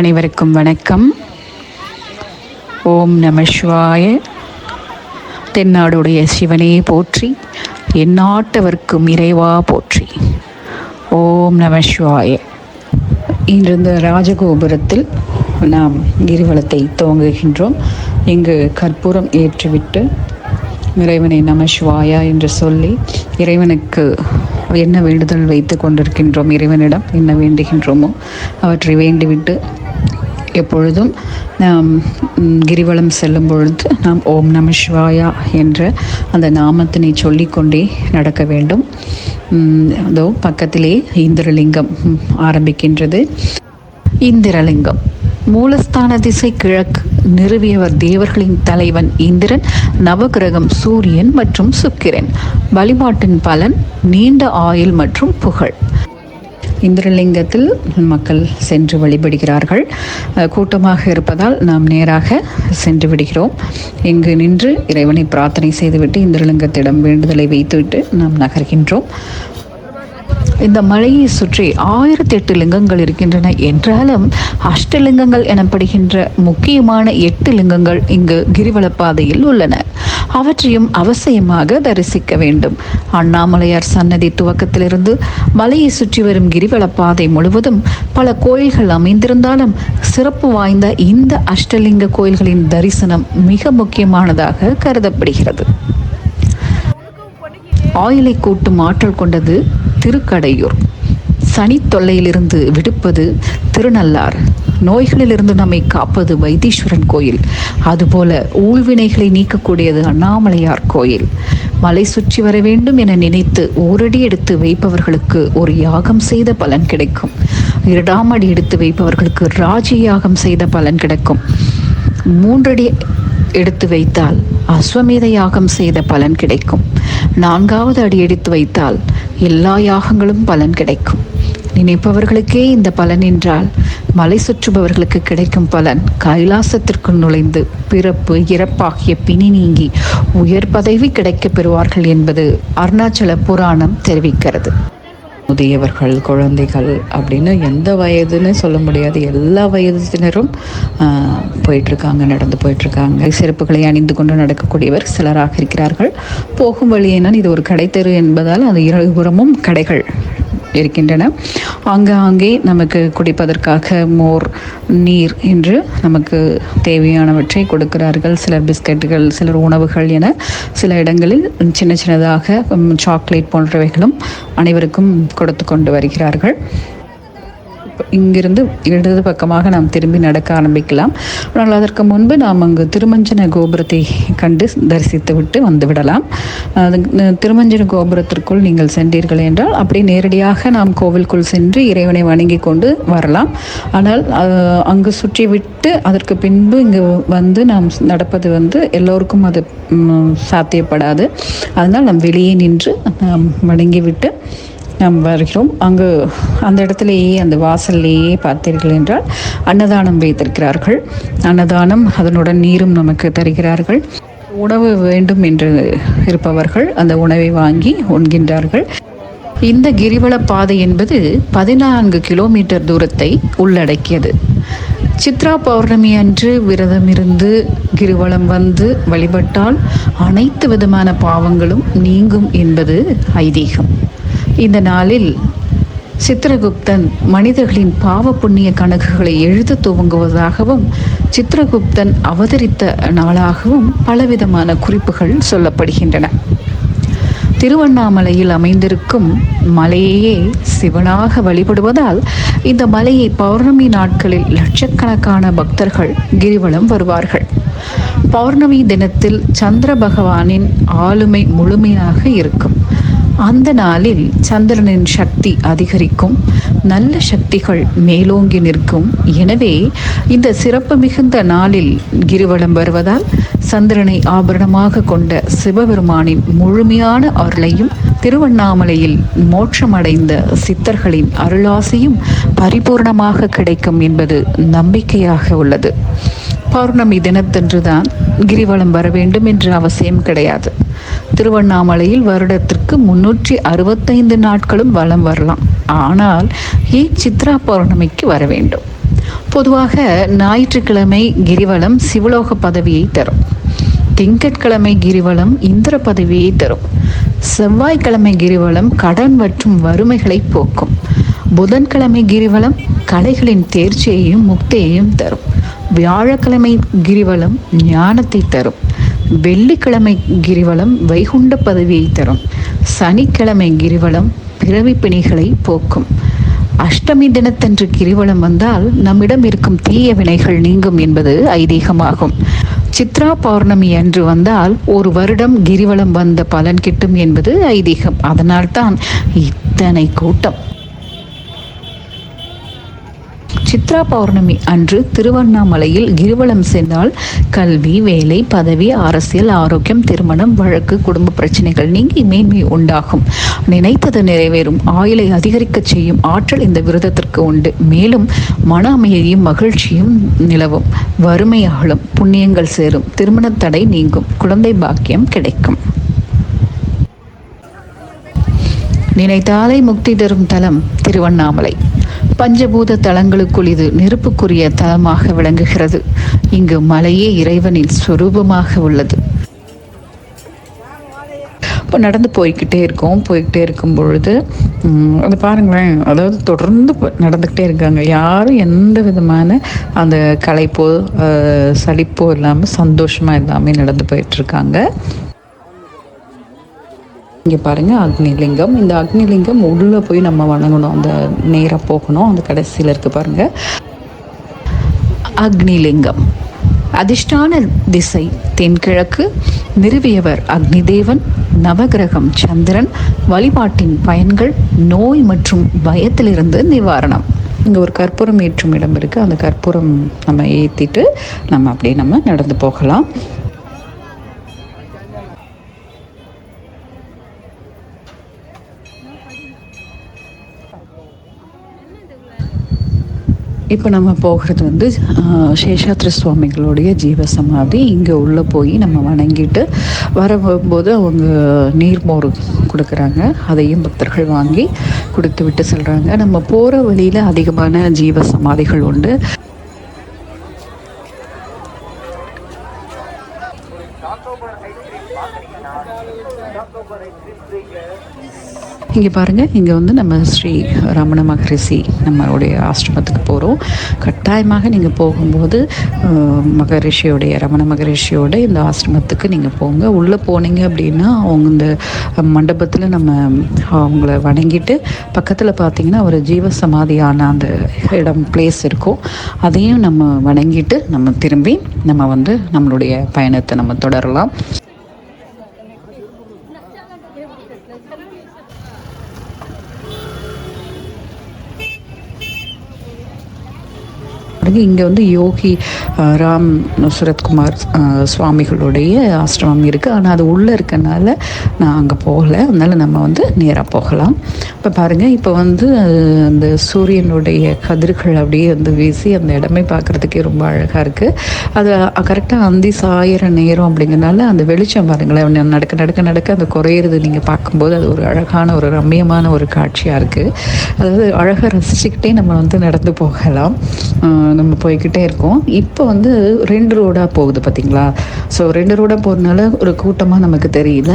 அனைவருக்கும் வணக்கம். ஓம் நம சிவாய. தென்னாடுடைய சிவனே போற்றி எந்நாட்டவர்க்கும் இறைவா போற்றி. ஓம் நம சிவாய. இன்று இந்த ராஜகோபுரத்தில் நாம் கிரிவலத்தை துவங்குகின்றோம். இங்கு கற்பூரம் ஏற்றுவிட்டு இறைவனை நம சிவாயா என்று சொல்லி இறைவனுக்கு என்ன வேண்டுதல் வைத்து கொண்டிருக்கின்றோம் இறைவனிடம் என்ன வேண்டுகின்றோமோ அவற்றை வேண்டிவிட்டு எப்பொழுதும் நாம் கிரிவலம் செல்லும் பொழுது நாம் ஓம் நம சிவாயா என்ற அந்த நாமத்தினை சொல்லிக்கொண்டே நடக்க வேண்டும். அதோ பக்கத்திலே இந்திரலிங்கம் ஆரம்பிக்கின்றது. இந்திரலிங்கம் மூலஸ்தான திசை கிழக்கு நிறுவியவர் தேவர்களின் தலைவன் இந்திரன் நவகிரகம் சூரியன் மற்றும் சுக்கிரன். வழிபாட்டின் பலன் நீண்ட ஆயுள் மற்றும் புகழ். இந்திரலிங்கத்தில் மக்கள் சென்று வழிபடுகிறார்கள். கூட்டமாக இருப்பதால் நாம் நேராக சென்று விடுகிறோம். இங்கு நின்று இறைவனை பிரார்த்தனை செய்துவிட்டு இந்திரலிங்கத்திடம் வேண்டுதலை வைத்துவிட்டு நாம் நகர்கின்றோம். இந்த மலையை சுற்றி ஆயிரத்தி எட்டு லிங்கங்கள் இருக்கின்றன. என்றாலும் அஷ்டலிங்கங்கள் எனப்படுகின்ற முக்கியமான எட்டு லிங்கங்கள் இங்கு கிரிவல பாதையில் உள்ளன. அவற்றையும் அவசியமாக தரிசிக்க வேண்டும். அண்ணாமலையார் சன்னதி துவக்கத்திலிருந்து மலையை சுற்றி வரும் கிரிவல பாதை முழுவதும் பல கோயில்கள் அமைந்திருந்தாலும் சிறப்பு வாய்ந்த இந்த அஷ்டலிங்க கோயில்களின் தரிசனம் மிக முக்கியமானதாக கருதப்படுகிறது. ஆயிலை கூட்டும் ஆற்றல் கொண்டது திருக்கடையூர். சனி தொல்லையிலிருந்து விடுப்பது திருநள்ளார் நோய்களிலிருந்து நம்மை காப்பது வைத்தீஸ்வரன் கோயில். அதுபோல ஊழ்வினைகளை நீக்கக்கூடியது அண்ணாமலையார் கோயில். மலை சுற்றி வர வேண்டும் என நினைத்து ஓரடி எடுத்து வைப்பவர்களுக்கு ஒரு யாகம் செய்த பலன் கிடைக்கும். இரண்டாம் அடி எடுத்து வைப்பவர்களுக்கு ராஜ யாகம் செய்த பலன் கிடைக்கும். மூன்றடி எடுத்து வைத்தால் அஸ்வமேத யாகம் செய்த பலன் கிடைக்கும். நான்காவது அடி எடுத்து வைத்தால் எல்லா யாகங்களும் பலன் கிடைக்கும். நினைப்பவர்களுக்கே இந்த பலன் என்றால் மலை சுற்றுபவர்களுக்கு கிடைக்கும் பலன் கைலாசத்திற்குள் நுழைந்து பிறப்பு இறப்பாகிய பிணி நீங்கி உயர் பதவி கிடைக்கப் பெறுவார்கள் என்பது அருணாச்சல புராணம் தெரிவிக்கிறது. முதியவர்கள் குழந்தைகள் அப்படின்னு எந்த வயதுன்னு சொல்ல முடியாது. எல்லா வயதினரும் போயிட்டுருக்காங்க நடந்து போயிட்டுருக்காங்க. சிறப்புகளை அணிந்து கொண்டு நடக்கக்கூடியவர் சிலராக இருக்கிறார்கள். போகும் வழியினால் இது ஒரு கடைத்தெரு என்பதால் அது இருபுறமும் கடைகள். இருக்கின்றன. ஆங்காங்கே நமக்கு குடிப்பதற்காக மோர் நீர் என்று நமக்கு தேவையானவற்றை கொடுக்கிறார்கள். சிலர் பிஸ்கட்டுகள் சிலர் உணவுகள் என சில இடங்களில் சின்ன சின்னதாக சாக்லேட் போன்றவைகளும் அனைவருக்கும் கொடுத்து கொண்டு வருகிறார்கள். இங்கிருந்து இடது பக்கமாக நாம் திரும்பி நடக்க ஆரம்பிக்கலாம். ஆனால் அதற்கு முன்பு நாம் அங்கு திருமஞ்சன கோபுரத்தை கண்டு தரிசித்து விட்டு வந்து விடலாம். திருமஞ்சன கோபுரத்திற்குள் நீங்கள் சென்றீர்கள் என்றால் அப்படி நேரடியாக நாம் கோவிலுக்குள் சென்று இறைவனை வணங்கி கொண்டு வரலாம். ஆனால் அங்கு சுற்றி விட்டு அதற்கு பின்பு இங்கு வந்து நாம் நடப்பது வந்து எல்லோருக்கும் அது சாத்தியப்படாது. அதனால் நாம் வெளியே நின்று நாம் வணங்கிவிட்டு நாம் வருகிறோம் அங்கு அந்த இடத்திலேயே அந்த வாசல்லையே பார்த்தீர்கள் என்றால் அன்னதானம் வைத்திருக்கிறார்கள். அன்னதானம் அதனுடன் நீரும் நமக்கு தருகிறார்கள். உணவு வேண்டும் என்று இருப்பவர்கள் அந்த உணவை வாங்கி உண்கின்றார்கள். இந்த கிரிவல பாதை என்பது பதினான்கு கிலோமீட்டர் தூரத்தை உள்ளடக்கியது. சித்ரா பௌர்ணமி அன்று விரதமிருந்து கிரிவலம் வந்து வழிபட்டால் அனைத்து விதமான பாவங்களும் நீங்கும் என்பது ஐதீகம். இந்த நாளில் சித்திரகுப்தன் மனிதர்களின் பாவ புண்ணிய கணக்குகளை எழுத துவங்குவதாகவும் சித்திரகுப்தன் அவதரித்த நாளாகவும் பலவிதமான குறிப்புகள் சொல்லப்படுகின்றன. திருவண்ணாமலையில் அமைந்திருக்கும் மலையையே சிவனாக வழிபடுவதால் இந்த மலையை பௌர்ணமி நாட்களில் லட்சக்கணக்கான பக்தர்கள் கிரிவலம் வருவார்கள். பௌர்ணமி தினத்தில் சந்திர பகவானின் ஆளுமை முழுமையாக இருக்கும். அந்த நாளில் சந்திரனின் சக்தி அதிகரிக்கும் நல்ல சக்திகள் மேலோங்கி நிற்கும். எனவே இந்த சிறப்பு மிகுந்த நாளில் கிரிவலம் வருவதால் சந்திரனை ஆபரணமாக கொண்ட சிவபெருமானின் முழுமையான அருளையும் திருவண்ணாமலையில் மோட்சமடைந்த சித்தர்களின் அருளாசியும் பரிபூர்ணமாக கிடைக்கும் என்பது நம்பிக்கையாக உள்ளது. பௌர்ணமி தினத்தன்றுதான் கிரிவலம் வர வேண்டும் என்று அவசியம் கிடையாது. திருவண்ணாமலையில் வருடத்திற்கு முன்னூற்றி அறுபத்தைந்து நாட்களும் வலம் வரலாம். ஆனால் ஏன் சித்ரா பௌர்ணமிக்கு வர வேண்டும். பொதுவாக ஞாயிற்றுக்கிழமை கிரிவலம் சிவலோக பதவியை தரும். திங்கட்கிழமை கிரிவலம் இந்திர பதவியை தரும். செவ்வாய்க்கிழமை கிரிவலம் கடன் மற்றும் வறுமைகளை போக்கும். புதன்கிழமை கிரிவலம் கலைகளின் தேர்ச்சியையும் முக்தியையும் தரும். வியாழக்கிழமை கிரிவலம் ஞானத்தை தரும். வெள்ளிக்கிழமை கிரிவலம் வைகுண்ட பதவியை தரும். சனிக்கிழமை கிரிவலம் பிறவி பிணிகளை போக்கும். அஷ்டமி தினத்தன்று கிரிவலம் வந்தால் நம்மிடம் இருக்கும் தீய வினைகள் நீங்கும் என்பது ஐதீகமாகும். சித்ரா பௌர்ணமி அன்று வந்தால் ஒரு வருடம் கிரிவலம் வந்த பலன் கிட்டும் என்பது ஐதீகம். அதனால்தான் இத்தனை கூட்டம். சித்ரா பௌர்ணமி அன்று திருவண்ணாமலையில் கிரிவலம் சென்றால் கல்வி வேலை பதவி அரசியல் ஆரோக்கியம் திருமணம் வழக்கு குடும்ப பிரச்சனைகள் நீங்கி மேன்மை உண்டாகும். நினைத்தது நிறைவேறும். ஆயுளை அதிகரிக்க செய்யும் ஆற்றல் இந்த விரதத்திற்கு உண்டு. மேலும் மன அமைதியும் மகிழ்ச்சியும் நிலவும். வறுமை அகலும். புண்ணியங்கள் சேரும். திருமண தடை நீங்கும். குழந்தை பாக்கியம் கிடைக்கும். நினைத்தாலே முக்தி தரும் தலம் திருவண்ணாமலை. பஞ்சபூத தலங்களுக்குள் இது நெருப்புக்குரிய தலமாக விளங்குகிறது. இங்கு மலையே இறைவனின் சொரூபமாக உள்ளது. இப்போ நடந்து போய்கிட்டே இருக்கோம். போய்கிட்டே இருக்கும் பொழுது அது பாருங்களேன் அதாவது தொடர்ந்து நடந்துக்கிட்டே இருக்காங்க. யாரும் எந்த விதமான அந்த களைப்போ சளிப்போ இல்லாமல் சந்தோஷமாக எல்லாமே நடந்து போயிட்டுருக்காங்க இங்கே பாருங்கள் அக்னிலிங்கம். இந்த அக்னிலிங்கம் உள்ளே போய் நம்ம வணங்கணும். அந்த நேராக போகணும். அந்த கடைசியில் இருக்குது பாருங்கள் அக்னிலிங்கம். அதிர்ஷ்டான திசை தென்கிழக்கு. நிறுவியவர் அக்னிதேவன். நவகிரகம் சந்திரன். வழிபாட்டின் பயன்கள் நோய் மற்றும் பயத்திலிருந்து நிவாரணம். இங்கே ஒரு கற்பூரம் ஏற்றும் இடம் இருக்குது அந்த கற்பூரம் நம்ம ஏற்றிட்டு நம்ம அப்படியே நம்ம நடந்து போகலாம். இப்போ நம்ம போகிறது வந்து சேஷாத்ரி சுவாமிகளுடைய ஜீவசமாதி இங்கே உள்ளே போய் நம்ம வணங்கிட்டு வரும்போது அவங்க நீர்மோர் கொடுக்குறாங்க. அதையும் பக்தர்கள் வாங்கி கொடுத்து விட்டு செல்கிறாங்க நம்ம போகிற வழியில் அதிகமான ஜீவ சமாதிகள் உண்டு. இங்கே பாருங்கள் இங்கே வந்து நம்ம ஸ்ரீ ரமண மகரிஷி நம்மளுடைய ஆசிரமத்துக்கு போகிறோம் கட்டாயமாக நீங்கள் போகும்போது மகரிஷியோடைய ரமண மகரிஷியோட இந்த ஆசிரமத்துக்கு நீங்கள் போங்க. உள்ளே போனீங்க அப்படின்னா அவங்க இந்த மண்டபத்தில் நம்ம அவங்கள வணங்கிட்டு பக்கத்தில் பார்த்தீங்கன்னா ஒரு ஜீவ சமாதியான அந்த இடம் பிளேஸ் இருக்கும். அதையும் நம்ம வணங்கிட்டு நம்ம திரும்பி நம்ம வந்து நம்மளுடைய பயணத்தை நம்ம தொடரலாம். பாருங்கள் இங்கே வந்து யோகி ராம் சுரத்குமார் சுவாமிகளுடைய ஆசிரமம் இருக்குது ஆனால் அது உள்ளே இருக்கனால நான் அங்கே போகல. அதனால் நம்ம வந்து நேராக போகலாம். இப்போ பாருங்கள் இப்போ வந்து அந்த சூரியனுடைய கதிர்கள் அப்படியே வந்து வீசி அந்த இடமே பார்க்குறதுக்கே ரொம்ப அழகாக இருக்குது அது கரெக்டாக அந்தி சாயிற நேரம் அப்படிங்கிறனால அந்த வெளிச்சம் பாருங்களேன் நடக்க நடக்க நடக்க அந்த குறையிறது நீங்கள் பார்க்கும்போது அது ஒரு அழகான ஒரு ரம்மியமான ஒரு காட்சியாக இருக்குது அதாவது அழகாக ரசிச்சுக்கிட்டே நம்ம வந்து நடந்து போகலாம். நம்ம போய்கிட்டே இருக்கோம். இப்போ வந்து ரெண்டு ரோடாக போகுது பார்த்திங்களா ஸோ ரெண்டு ரோடாக போகிறதுனால ஒரு கூட்டமாக நமக்கு தெரியல.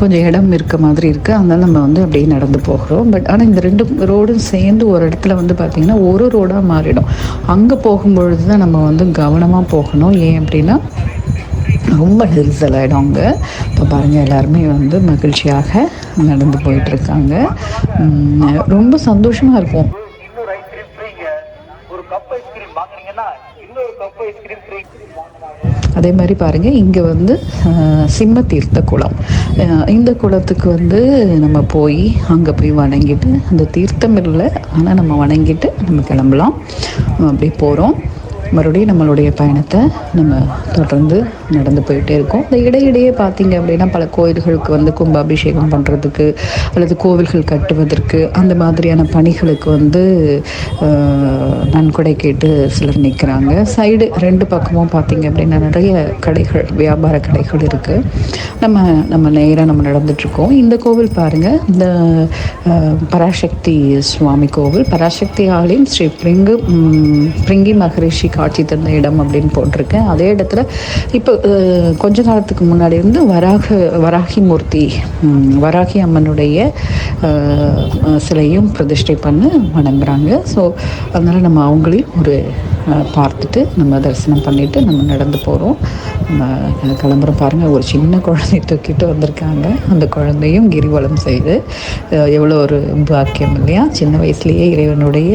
கொஞ்சம் இடம் இருக்க மாதிரி இருக்குது அதனால் நம்ம வந்து அப்படியே நடந்து போகிறோம். பட் ஆனால் இந்த ரெண்டு ரோடும் சேர்ந்து ஒரு இடத்துல வந்து பார்த்திங்கன்னா ஒரு ரோடாக மாறிடும். அங்கே போகும்பொழுது தான் நம்ம வந்து கவனமாக போகணும். ஏன் அப்படின்னா ரொம்ப நெரிசல் ஆகிடும் அங்கே. இப்போ பாருங்கள் எல்லாருமே வந்து மகிழ்ச்சியாக நடந்து போயிட்டுருக்காங்க ரொம்ப சந்தோஷமாக இருக்கும். அதே மாதிரி பாருங்கள் இங்கே வந்து சிம்ம தீர்த்த குளம். இந்த குளத்துக்கு வந்து நம்ம போய் அங்கே போய் வணங்கிட்டு அந்த தீர்த்தம் இல்லை ஆனால் நம்ம வணங்கிட்டு நம்ம கிளம்பலாம். அப்படி போகிறோம் மறுபடியும் நம்மளுடைய பயணத்தை நம்ம தொடர்ந்து நடந்து போயிட்டே இருக்கோம். இந்த இடையிடையே பார்த்தீங்க அப்படின்னா பல கோயில்களுக்கு வந்து கும்பாபிஷேகம் பண்ணுறதுக்கு அல்லது கோவில்கள் கட்டுவதற்கு அந்த மாதிரியான பணிகளுக்கு வந்து நன்கொடை கேட்டு சிலர் நிற்கிறாங்க சைடு ரெண்டு பக்கமும் பார்த்தீங்க அப்படின்னா நிறைய கடைகள் வியாபார கடைகள் இருக்குது நம்ம நம்ம நேராக நம்ம நடந்துட்டுருக்கோம் இந்த கோவில் பாருங்கள் இந்த பராசக்தி சுவாமி கோவில். பராசக்தி ஆலயம் ஸ்ரீ பிரிங்கு பிரிங்கி மகரிஷி காட்சி தந்த இடம் அப்படின்னு போட்டிருக்கேன். அதே இடத்துல இப்போ கொஞ்ச காலத்துக்கு முன்னாடி இருந்து வராக வராகி மூர்த்தி வராகி அம்மனுடைய சிலையும் பிரதிஷ்டை பண்ணி வணங்குறாங்க. ஸோ அதனால் நம்ம அவங்களையும் ஒரு பார்த்துட்டு நம்ம தரிசனம் பண்ணிவிட்டு நம்ம நடந்து போகிறோம் நம்ம கிளம்புறோம் பாருங்கள் ஒரு சின்ன குழந்தை தூக்கிட்டு வந்திருக்காங்க. அந்த குழந்தையும் கிரிவலம் செய்து எவ்வளோ ஒரு பாக்கியம் இல்லையா? சின்ன வயசுலேயே இறைவனுடைய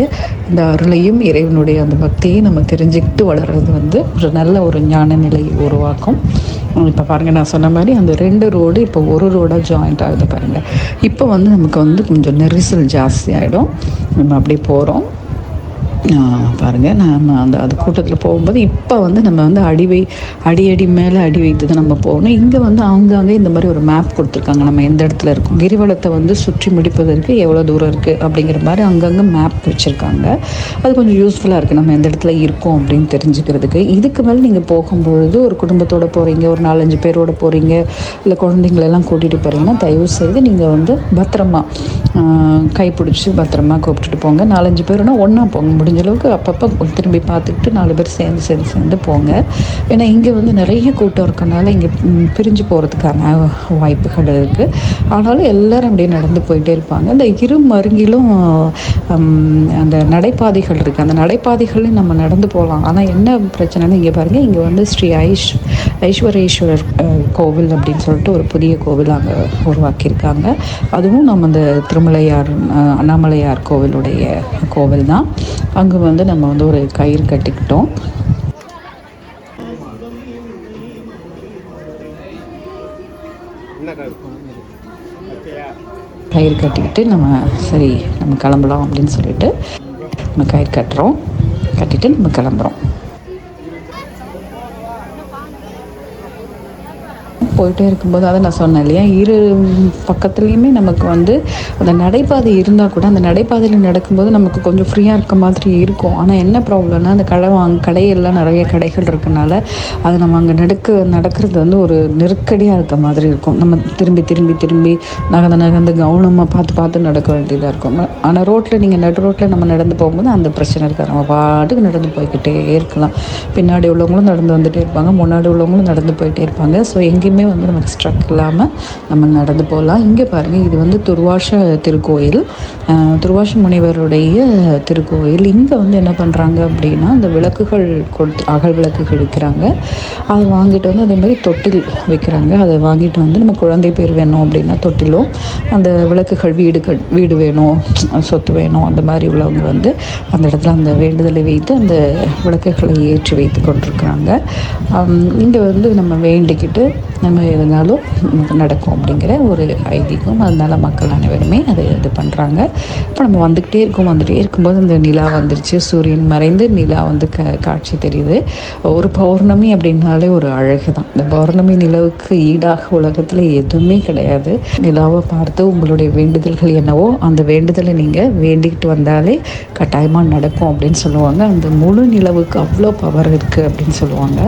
அந்த அருளையும் இறைவனுடைய அந்த பக்தியை நம்ம தெரிஞ்சு தெரிஞ்சுக்கிட்டு வளர்கிறது வந்து ஒரு நல்ல ஒரு ஞான நிலையை உருவாக்கும். இப்போ பாருங்கள் நான் சொன்ன மாதிரி அந்த ரெண்டு ரோடு இப்போ ஒரு ரோடாக ஜாயிண்ட் ஆகுது பாருங்கள் இப்போ வந்து நமக்கு வந்து கொஞ்சம் நெரிசல் ஜாஸ்தி ஆகிடும் நம்ம அப்படியே போகிறோம் பாருங்கள் நம்ம அந்த அது கூட்டத்தில் போகும்போது இப்போ வந்து நம்ம வந்து அடிவை அடி அடி மேலே அடி வைத்து தான் நம்ம போகணும். இங்கே வந்து அங்கங்கே இந்த மாதிரி ஒரு மேப் கொடுத்துருக்காங்க. நம்ம எந்த இடத்துல இருக்கோம்? கிரிவலத்தை வந்து சுற்றி முடிப்பதற்கு எவ்வளோ தூரம் இருக்குது அப்படிங்கிற மாதிரி அங்கங்கே மேப் வச்சுருக்காங்க. அது கொஞ்சம் யூஸ்ஃபுல்லாக இருக்குது நம்ம எந்த இடத்துல இருக்கோம் அப்படின்னு தெரிஞ்சுக்கிறதுக்கு. இதுக்கு மேலே நீங்கள் போகும்பொழுது ஒரு குடும்பத்தோடு போகிறீங்க ஒரு நாலஞ்சு பேரோட போகிறீங்க இல்லை குழந்தைங்களெல்லாம் கூட்டிகிட்டு போகிறீங்கன்னா தயவு செய்து நீங்கள் வந்து பத்திரமா கைப்பிடிச்சி பத்திரமா கூப்பிட்டுட்டு போங்க. நாலஞ்சு பேருனா ஒன்றா போக முடியும் முடிஞ்ச அளவுக்கு அப்பப்போ திரும்பி பார்த்துக்கிட்டு நாலு பேர் சேர்ந்து சேர்ந்து சேர்ந்து போங்க. ஏன்னா இங்கே வந்து நிறைய கூட்டம் இருக்கனால இங்கே பிரிஞ்சு போகிறதுக்கான வாய்ப்புகள் இருக்குது ஆனாலும் எல்லோரும் அப்படியே நடந்து போயிட்டே இருப்பாங்க. இந்த இரு மருங்கிலும் அந்த நடைபாதைகள் இருக்குது அந்த நடைபாதைகளையும் நம்ம நடந்து போகலாம். ஆனால் என்ன பிரச்சனைன்னு இங்கே பாருங்கள் இங்கே வந்து ஸ்ரீ ஐஷ் ஐஸ்வரேஸ்வரர் கோவில் அப்படின்னு சொல்லிட்டு ஒரு புதிய கோவில் அங்கே உருவாக்கியிருக்காங்க. அதுவும் நம்ம இந்த திருமலையார் அண்ணாமலையார் கோவிலுடைய கோவில் தான் அங்கே வந்து நம்ம வந்து ஒரு கயிறு கட்டிக்கிட்டோம். கயிறு கட்டிக்கிட்டு நம்ம சரி நம்ம கிளம்பலாம் அப்படின்னு சொல்லிட்டு நம்ம கயிறு கட்டுறோம். கட்டிட்டு நம்ம கிளம்புறோம். போயிட்டே இருக்கும்போது அதை நான் சொன்னேன் இல்லையா? இரு பக்கத்துலேயுமே நமக்கு வந்து அந்த நடைபாதை இருந்தால் கூட அந்த நடைபாதையில் நடக்கும்போது நமக்கு கொஞ்சம் ஃப்ரீயாக இருக்க மாதிரி இருக்கும். ஆனால் என்ன ப்ராப்ளம்னா அந்த கடை வாங்க கடையெல்லாம் நிறைய கடைகள் இருக்கனால அது நம்ம அங்கே நடக்க நடக்கிறது வந்து ஒரு நெருக்கடியாக இருக்க மாதிரி இருக்கும். நம்ம திரும்பி திரும்பி திரும்பி நகர்ந்து நகர்ந்து கவனமாக பார்த்து பார்த்து நடக்க வேண்டியதாக இருக்கும். ஆனால் ரோட்டில் நீங்கள் நடு ரோட்டில் நம்ம நடந்து போகும்போது அந்த பிரச்சனை இருக்காது. நம்ம பாட்டுக்கு நடந்து போய்கிட்டே இருக்கலாம். பின்னாடி உள்ளவங்களும் நடந்து வந்துகிட்டே இருப்பாங்க முன்னாடி உள்ளவங்களும் நடந்து போயிட்டே இருப்பாங்க. ஸோ எங்கேயுமே வந்து நமக்கு ஸ்ட்ரக் இல்லாமல் நம்ம நடந்து போகலாம். இங்கே பாருங்கள் இது வந்து துர்வாஷ திருக்கோயில். துர்வாஷ முனிவருடைய திருக்கோயில். இங்கே வந்து என்ன பண்ணுறாங்க அப்படின்னா அந்த விளக்குகள் கொடுத்து அகல் விளக்குகள் விற்கிறாங்க. அதை வாங்கிட்டு வந்து அதே மாதிரி தொட்டில் வைக்கிறாங்க. அதை வாங்கிட்டு வந்து நம்ம குழந்தை பேர் வேணும் அப்படின்னா தொட்டிலும் அந்த விளக்குகள் வீடுகள் வீடு வேணும் சொத்து வேணும் அந்த மாதிரி உள்ளவங்க வந்து அந்த இடத்துல அந்த வேண்டுதலை வைத்து அந்த விளக்குகளை ஏற்றி வைத்து கொண்டிருக்கிறாங்க. இங்கே வந்து நம்ம வேண்டிக்கிட்டு நம்ம இருந்தாலும் நடக்கும் அப்படிங்கிற ஒரு ஐதீகம். அதனால் மக்கள் அனைவருமே அதை இது பண்ணுறாங்க இப்போ நம்ம வந்துக்கிட்டே இருக்கோம். வந்துகிட்டே இருக்கும்போது அந்த நிலா வந்துருச்சு. சூரியன் மறைந்து நிலா வந்து க காட்சி தெரியுது. ஒரு பௌர்ணமி அப்படின்னாலே ஒரு அழகு தான் இந்த பௌர்ணமி நிலவுக்கு ஈடாக உலகத்தில் எதுவுமே கிடையாது. நிலாவை பார்த்து உங்களுடைய வேண்டுதல்கள் என்னவோ அந்த வேண்டுதலை நீங்கள் வேண்டிக்கிட்டு வந்தாலே கட்டாயமாக நடக்கும் அப்படின்னு சொல்லுவாங்க. அந்த முழு நிலவுக்கு அவ்வளோ பவர் இருக்குது அப்படின்னு சொல்லுவாங்க.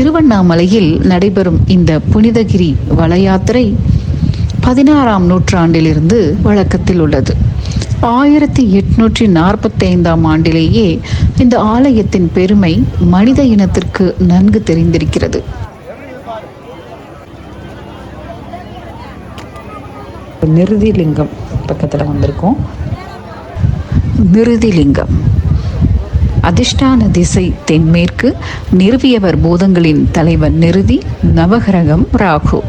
திருவண்ணாமலையில் நடைபெறும் இந்த புனிதகிரி வள யாத்திரை பதினாறாம் நூற்றாண்டிலிருந்து வழக்கத்தில் உள்ளது. ஆயிரத்தி எட்நூற்றி நாற்பத்தி ஐந்தாம் ஆண்டிலேயே இந்த ஆலயத்தின் பெருமை மனித இனத்திற்கு நன்கு தெரிந்திருக்கிறது. நிருதிலிங்கம் பக்கத்தில் வந்திருக்கோம். நிருதிலிங்கம். அதிர்ஷ்டான திசை தென்மேற்கு நிறுவியவர் பூதங்களின் தலைவர் நிறுதி நவகிரகம் ராகு.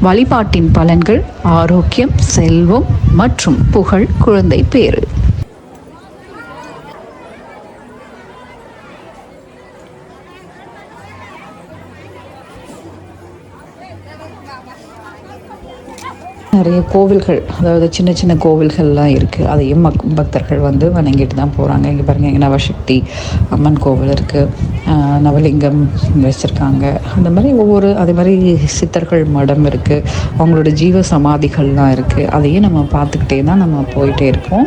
வழிபாட்டின் பலன்கள் ஆரோக்கியம் செல்வம் மற்றும் புகழ் குழந்தை பேறு. நிறைய கோவில்கள் அதாவது சின்ன சின்ன கோவில்கள்லாம் இருக்குது அதையும் மக் பக்தர்கள் வந்து வணங்கிட்டு தான் போகிறாங்க இங்கே பாருங்கள் இங்கே நவசக்தி அம்மன் கோவில் இருக்குது நவலிங்கம் வச்சுருக்காங்க. அந்த மாதிரி ஒவ்வொரு அதே மாதிரி சித்தர்கள் மடம் இருக்குது அவங்களோட ஜீவ சமாதிகள்லாம் இருக்குது அதையும் நம்ம பார்த்துக்கிட்டே தான் நம்ம போயிட்டே இருக்கோம்.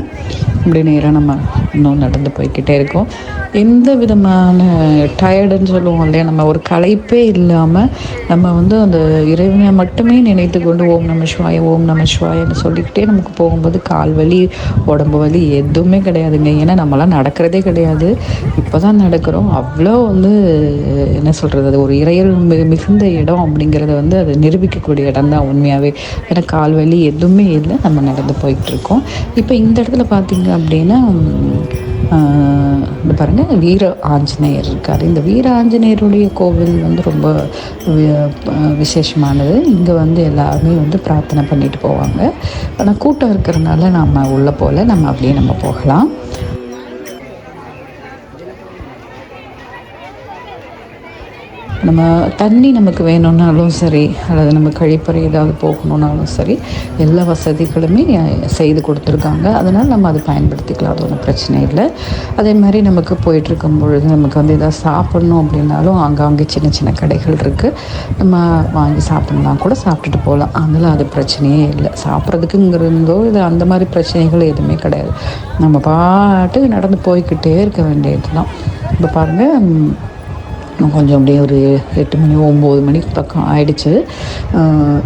இப்படி நேராக நம்ம இன்னும் நடந்து போய்கிட்டே இருக்கோம். எந்த விதமான டயர்டுன்னு சொல்லுவோம் இல்லையா? நம்ம ஒரு களைப்பே இல்லாமல் நம்ம வந்து அந்த இறைவனை மட்டுமே நினைத்து கொண்டு ஓம் நம சிவாய ஓம் நம சிவாயன்னு சொல்லிக்கிட்டே நமக்கு போகும்போது கால் வலி உடம்பு வலி எதுவுமே கிடையாதுங்க. ஏன்னா நம்மளாம் நடக்கிறதே கிடையாது. இப்போ தான் நடக்கிறோம். அவ்வளோ வந்து என்ன சொல்கிறது அது ஒரு இறையல் மிகுந்த இடம் அப்படிங்கிறத வந்து அது நிரூபிக்கக்கூடிய இடம் தான் உண்மையாகவே ஏன்னா கால் வலி எதுவுமே இல்லை. நம்ம நடந்து போயிட்டுருக்கோம் இப்போ இந்த இடத்துல பார்த்தீங்க அப்படின்னா பாருங்கள் வீர ஆஞ்சநேயர் இருக்கார். இந்த வீர ஆஞ்சநேயருடைய கோவில் வந்து ரொம்ப விசேஷமானது. இங்கே வந்து எல்லாருமே வந்து பிரார்த்தனை பண்ணிட்டு போவாங்க. ஆனால் கூட்டம் இருக்கிறனால நம்ம உள்ளே போகல நம்ம அப்படியே நம்ம போகலாம். நம்ம தண்ணி நமக்கு வேணும்னாலும் சரி அல்லது நம்ம கழிப்பறை ஏதாவது போகணுன்னாலும் சரி எல்லா வசதிகளுமே செய்து கொடுத்துருக்காங்க. அதனால் நம்ம அதை பயன்படுத்திக்கலாம் அது ஒன்றும் பிரச்சனை இல்லை. அதே மாதிரி நமக்கு போயிட்டுருக்கும் பொழுது நமக்கு வந்து எதாவது சாப்பிட்ணும் அப்படின்னாலும் அங்கங்கே சின்ன சின்ன கடைகள் இருக்குது நம்ம வாங்கி சாப்பிட்லாம் கூட சாப்பிட்டுட்டு போகலாம். அதனால் அது பிரச்சனையே இல்லை. சாப்பிட்றதுக்குங்கிறதோ இது அந்த மாதிரி பிரச்சனைகள் எதுவுமே கிடையாது. நம்ம பாட்டு நடந்து போய்கிட்டே இருக்க வேண்டியது தான் இப்போ பாருங்கள் கொஞ்சம் அப்படியே ஒரு எட்டு மணி ஒம்பது மணிக்கு பக்கம் ஆயிடுச்சு.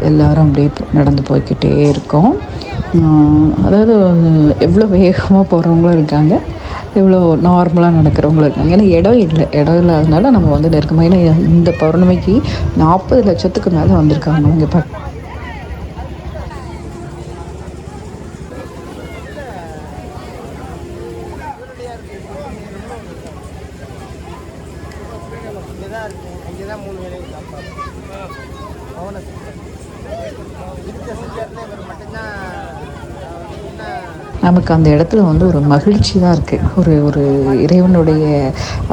எல்லோரும் அப்படியே நடந்து போய்கிட்டே இருக்கோம். அதாவது எவ்வளோ வேகமாக போகிறவங்களும் இருக்காங்க. எவ்வளோ நார்மலாக நடக்கிறவங்களும் இருக்காங்க. ஏன்னா இடம் இல்லை. இடம் இல்லாதனால நம்ம வந்து நெருக்கமாக ஏன்னா இந்த பௌர்ணமிக்கு நாற்பது லட்சத்துக்கு மேலே வந்திருக்காங்க. இங்கே பட் நமக்கு அந்த இடத்துல வந்து ஒரு மகிழ்ச்சி தான் இருக்குது ஒரு ஒரு இறைவனுடைய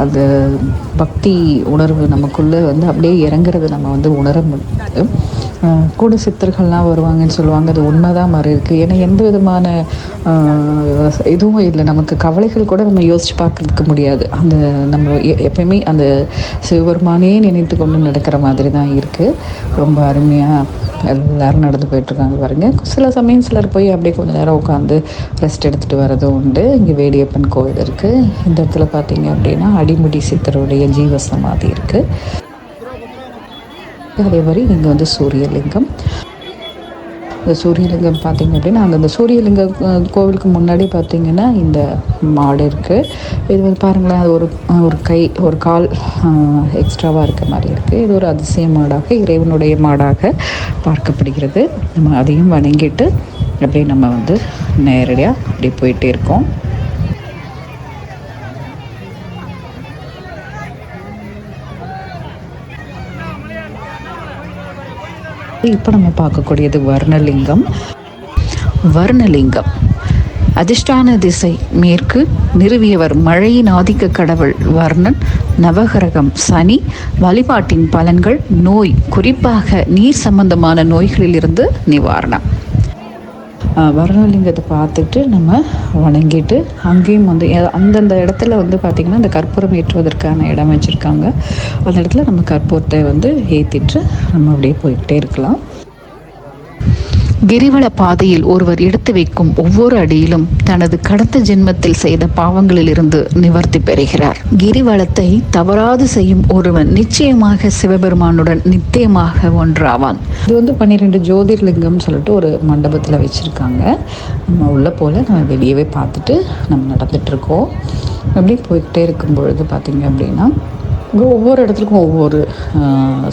அந்த பக்தி உணர்வு நமக்குள்ளே வந்து அப்படியே இறங்குறது நம்ம வந்து உணர முடியாது. கூட சித்தர்கள்லாம் வருவாங்கன்னு சொல்லுவாங்க. அது உண்மைதான் மாதிரி இருக்குது ஏன்னா எந்த விதமான இதுவும் இல்லை. நமக்கு கவலைகள் கூட நம்ம யோசித்து பார்க்கறதுக்கு முடியாது. அந்த நம்ம எப்பயுமே அந்த சிவபெருமானே நினைத்து கொண்டு நடக்கிற மாதிரி தான் இருக்குது ரொம்ப அருமையாக எல்லோரும் நடந்து போயிட்டுருக்காங்க பாருங்கள் சில சமயம் சிலர் போய் அப்படியே கொஞ்சம் நேரம் உட்காந்து ரெஸ்ட் எடுத்துகிட்டு வரதும் உண்டு. இங்கே வேடியப்பன் கோவில் இருக்குது இந்த இடத்துல பார்த்தீங்க அப்படின்னா அடிமுடி சித்தருடைய ஜீவ சமாதி இருக்குது அதே மாதிரி இங்கே வந்து சூரியலிங்கம். இந்த சூரியலிங்கம் பார்த்திங்க அப்படின்னா அங்கே அந்த சூரியலிங்க கோவிலுக்கு முன்னாடி பார்த்திங்கன்னா இந்த மாடு இருக்குது இது வந்து பாருங்களேன் அது ஒரு ஒரு கை ஒரு கால் எக்ஸ்ட்ராவாக இருக்க மாதிரி இருக்குது இது ஒரு அதிசய மாடாக இறைவனுடைய மாடாக பார்க்கப்படுகிறது. நம்ம அதையும் வணங்கிட்டு அப்படியே நம்ம வந்து நேரடியாக அப்படியே போயிட்டே இருக்கோம். இப்போ நம்ம பார்க்கக்கூடியது வர்ணலிங்கம். வர்ணலிங்கம். அதிர்ஷ்டான திசை மேற்கு நிறுவியவர் மழையின் ஆதிக்க கடவுள் வர்ணன் நவகரகம் சனி வழிபாட்டின் பலன்கள் நோய் குறிப்பாக நீர் சம்பந்தமான நோய்களிலிருந்து நிவாரணம். வர்ணலிங்கத்தை பார்த்துட்டு நம்ம வணங்கிட்டு அங்கேயும் வந்து அந்தந்த இடத்துல வந்து பார்த்திங்கன்னா அந்த கற்பூரம் ஏற்றுவதற்கான இடம் வச்சுருக்காங்க. அந்த இடத்துல நம்ம கற்பூரத்தை வந்து ஏற்றிட்டு நம்ம அப்படியே போய்கிட்டே இருக்கலாம். கிரிவல பாதையில் ஒருவர் எடுத்து வைக்கும் ஒவ்வொரு அடியிலும் தனது கடந்த ஜென்மத்தில் செய்த பாவங்களில் இருந்து நிவர்த்தி பெறுகிறார். கிரிவலத்தை தவறாது செய்யும் ஒருவன் நிச்சயமாக சிவபெருமானுடன் நித்தியமாக ஒன்றாவான். இது வந்து பன்னிரெண்டு ஜோதிர்லிங்கம் சொல்லிட்டு ஒரு மண்டபத்தில் வச்சுருக்காங்க. நம்ம உள்ள போல் நம்ம வெளியவே பார்த்துட்டு நம்ம நடந்துட்டுருக்கோம். அப்படி அப்படியே போய்கிட்டே இருக்கும் பொழுது பார்த்திங்க அப்படின்னா ஒவ்வொரு இடத்துக்கும் ஒவ்வொரு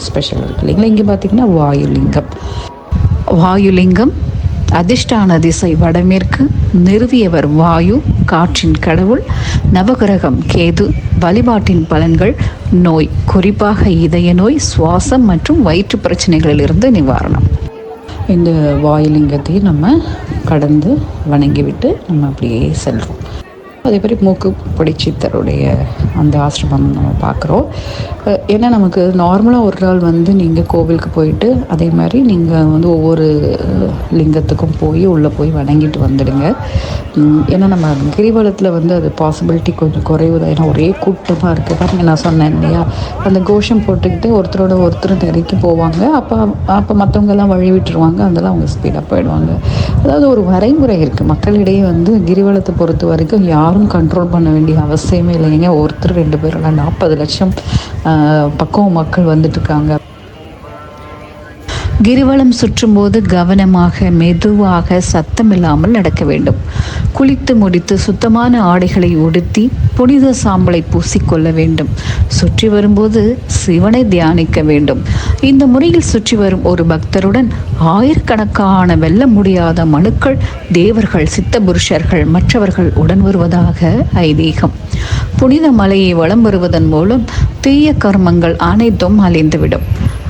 ஸ்பெஷல் இருக்குது இல்லைங்களா? இங்கே பார்த்தீங்கன்னா வாயுலிங்கம். வாயுலிங்கம் அதிர்ஷ்டான திசை வடமேற்கு நிறுவியவர் வாயு காற்றின் கடவுள் நவகிரகம் கேது வழிபாட்டின் பலன்கள் நோய் குறிப்பாக இதய நோய் சுவாசம் மற்றும் வயிற்று பிரச்சனைகளிலிருந்து நிவாரணம். இந்த வாயுலிங்கத்தையும் நம்ம கடந்து வணங்கிவிட்டு நம்ம அப்படியே செல்வோம் அதே மாதிரி மூக்கு பிடிச்சித்தருடைய அந்த ஆசிரமம் நம்ம பார்க்குறோம். ஏன்னா நமக்கு நார்மலாக ஒரு நாள் வந்து நீங்கள் கோவிலுக்கு போயிட்டு அதே மாதிரி நீங்கள் வந்து ஒவ்வொரு லிங்கத்துக்கும் போய் உள்ளே போய் வணங்கிட்டு வந்துடுங்க. ஏன்னா நம்ம கிரிவலத்தில் வந்து அது பாசிபிலிட்டி கொஞ்சம் குறைவு தான். ஏன்னா ஒரே கூட்டமாக இருக்குது பாருங்க நான் சொன்னேன் இல்லையா? அந்த கோஷம் போட்டுக்கிட்டு ஒருத்தரோட ஒருத்தர் நெருக்கி போவாங்க. அப்போ அப்போ மற்றவங்கெல்லாம் வழி விட்டுருவாங்க. அதெல்லாம் அவங்க ஸ்பீடாக போயிடுவாங்க அதாவது ஒரு வரைமுறை இருக்குது மக்களிடையே வந்து கிரிவலத்தை பொறுத்த வரைக்கும் யாரும் கண்ட்ரோல் பண்ண வேண்டிய அவசியமே இல்லைங்க. ஒருத்தர் ரெண்டு பேரெல்லாம் நாற்பது லட்சம் பக்கம் மக்கள் வந்துட்டு இருக்காங்க கிரிவலம் சுற்றும்போது கவனமாக மெதுவாக சத்தமில்லாமல் நடக்க வேண்டும். குளித்து முடித்து சுத்தமான ஆடைகளை உடுத்தி புனித சாம்பலை பூசிக்கொள்ள வேண்டும். சுற்றி வரும்போது சிவனை தியானிக்க வேண்டும். இந்த முறையில் சுற்றி வரும் ஒரு பக்தருடன் ஆயிரக்கணக்கான வெல்ல முடியாத மனுக்கள் தேவர்கள் சித்த புருஷர்கள் மற்றவர்கள் உடன் வருவதாக ஐதீகம். புனித மலையை வலம் வருவதன் மூலம் தீய கர்மங்கள் அனைத்தும் அழிந்துவிடும்.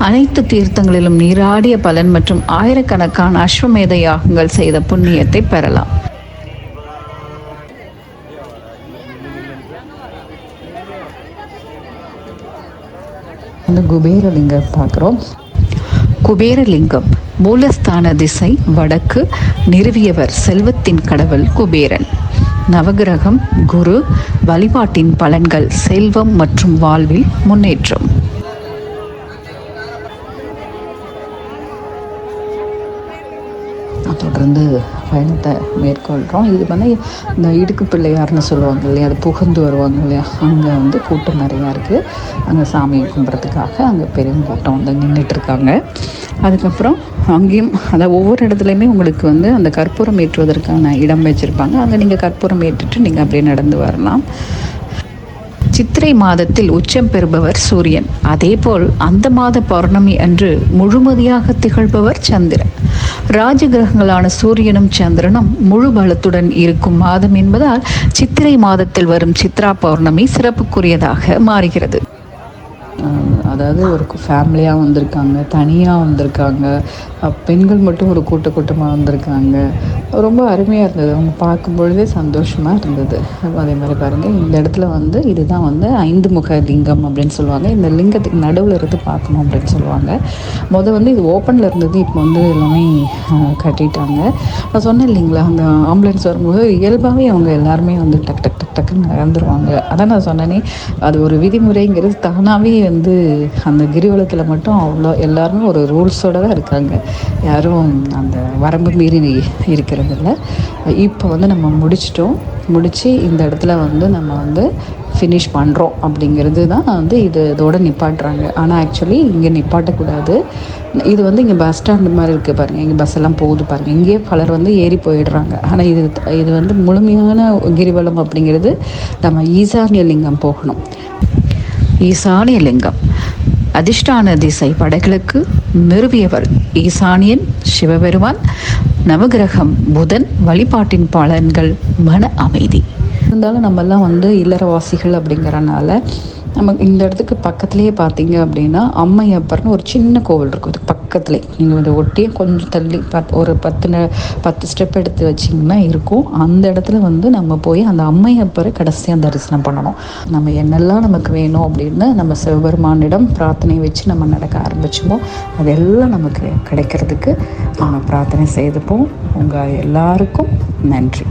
அனைத்து தீர்த்தங்களிலும் நீராடிய பலன் மற்றும் ஆயிரக்கணக்கான அஸ்வமேத யாகங்கள் செய்த புண்ணியத்தை பெறலாம். அந்த குபேரலிங்கம் பார்க்குறோம். குபேரலிங்கம் மூலஸ்தான திசை வடக்கு நிறுவியவர் செல்வத்தின் கடவுள் குபேரன். நவகிரகம் குரு வழிபாட்டின் பலன்கள் செல்வம் மற்றும் வாழ்வில் முன்னேற்றம். தொடர்ந்து பயணத்தை மேற்கொள்கிறோம் இது வந்து இந்த இடுக்கு பிள்ளையார்னு சொல்லுவாங்க இல்லையா? அது புகுந்து வருவாங்க இல்லையா? அங்கே வந்து கூட்டம் நிறையா இருக்குது அங்கே சாமியை கும்பிட்றதுக்காக அங்கே பெரும் கூட்டம் வந்து நின்றுட்டுருக்காங்க அதுக்கப்புறம் அங்கேயும் அதாவது ஒவ்வொரு இடத்துலையுமே உங்களுக்கு வந்து அந்த கற்பூரம் ஏற்றுவதற்கான இடம் வச்சுருப்பாங்க. அங்கே நீங்கள் கற்பூரம் ஏற்றுட்டு நீங்கள் அப்படியே நடந்து வரலாம். சித்திரை மாதத்தில் உச்சம் பெறுபவர் சூரியன். அதேபோல் அந்த மாத பௌர்ணமி அன்று முழுமதியாக திகழ்பவர் சந்திரன். ராஜகிரகங்களான சூரியனும் சந்திரனும் முழு பலத்துடன் இருக்கும் மாதம் என்பதால் சித்திரை மாதத்தில் வரும் சித்ரா பௌர்ணமி சிறப்புக்குரியதாக மாறுகிறது. அதாவது ஒரு ஃபேமிலியாக வந்திருக்காங்க தனியாக வந்திருக்காங்க. பெண்கள் மட்டும் ஒரு கூட்ட கூட்டமாக வந்திருக்காங்க ரொம்ப அருமையாக இருந்தது. அவங்க பார்க்கும் பொழுதே சந்தோஷமாக இருந்தது. அதே மாதிரி பாருங்கள் இந்த இடத்துல வந்து இதுதான் வந்து ஐந்து முக லிங்கம் அப்படின்னு சொல்லுவாங்க. இந்த லிங்கத்துக்கு நடுவில் இருந்து பார்க்கணும் அப்படின்னு சொல்லுவாங்க. மொதல் வந்து இது ஓப்பனில் இருந்தது இப்போ வந்து எல்லாமே கட்டிட்டாங்க. நான் சொன்னேன் இல்லைங்களா அந்த ஆம்புலன்ஸ் வரும்போது இயல்பாகவே அவங்க எல்லாருமே வந்து டக் டக் டக் டக்குன்னு நடந்துருவாங்க. அதான் நான் சொன்னேனே அது ஒரு விதிமுறைங்கிறது தானாகவே வந்து அந்த கிரிவலத்தில் மட்டும் அவ்வளோ எல்லாருமே ஒரு ரூல்ஸோடு தான் இருக்காங்க. யாரும் அந்த வரம்பு மீறி இருக்கிறதில்ல. இப்போ வந்து நம்ம முடிச்சிட்டோம். முடித்து இந்த இடத்துல வந்து நம்ம வந்து ஃபினிஷ் பண்ணுறோம் அப்படிங்கிறது தான் வந்து இது இதோட நிப்பாட்டுறாங்க. ஆனால் ஆக்சுவலி இங்கே நிப்பாட்டக்கூடாது. இது வந்து இங்கே பஸ் ஸ்டாண்டு மாதிரி இருக்குது பாருங்கள் இங்கே பஸ் எல்லாம் போகுது பாருங்கள் இங்கேயே பலர் வந்து ஏறி போயிடுறாங்க. ஆனால் இது இது வந்து முழுமையான கிரிவலம் அப்படிங்கிறது நம்ம ஈசானிய லிங்கம் போகணும். ஈசானிய லிங்கம் அதிர்ஷ்டான திசை வடகிழக்கு நிறுவியவர் ஈசானியன் சிவபெருமான் நவகிரகம் புதன் வழிபாட்டின் பலன்கள் மன அமைதி. இருந்தாலும் நம்மெல்லாம் வந்து இல்லறவாசிகள் அப்படிங்கிறனால நமக்கு இந்த இடத்துக்கு பக்கத்துலேயே பார்த்தீங்க அப்படின்னா அம்மையப்பர்னு ஒரு சின்ன கோவில் இருக்கும். அதுக்கு பக்கத்துலேயே. நீங்கள் இதை ஒட்டியே கொஞ்சம் தள்ளி பத் ஒரு பத்து ந- பத்து ஸ்டெப் எடுத்து வச்சிங்கன்னா இருக்கும். அந்த இடத்துல வந்து நம்ம போய் அந்த அம்மையப்பரை கடைசியாக தரிசனம் பண்ணணும். நம்ம என்னெல்லாம் நமக்கு வேணும் அப்படின்னு நம்ம சிவபெருமானிடம் பிரார்த்தனை வச்சு நம்ம நடக்க ஆரம்பிச்சோமோ அதெல்லாம் நமக்கு கிடைக்கிறதுக்கு நம்ம பிரார்த்தனை செய்துப்போம். உங்கள் எல்லாருக்கும் நன்றி.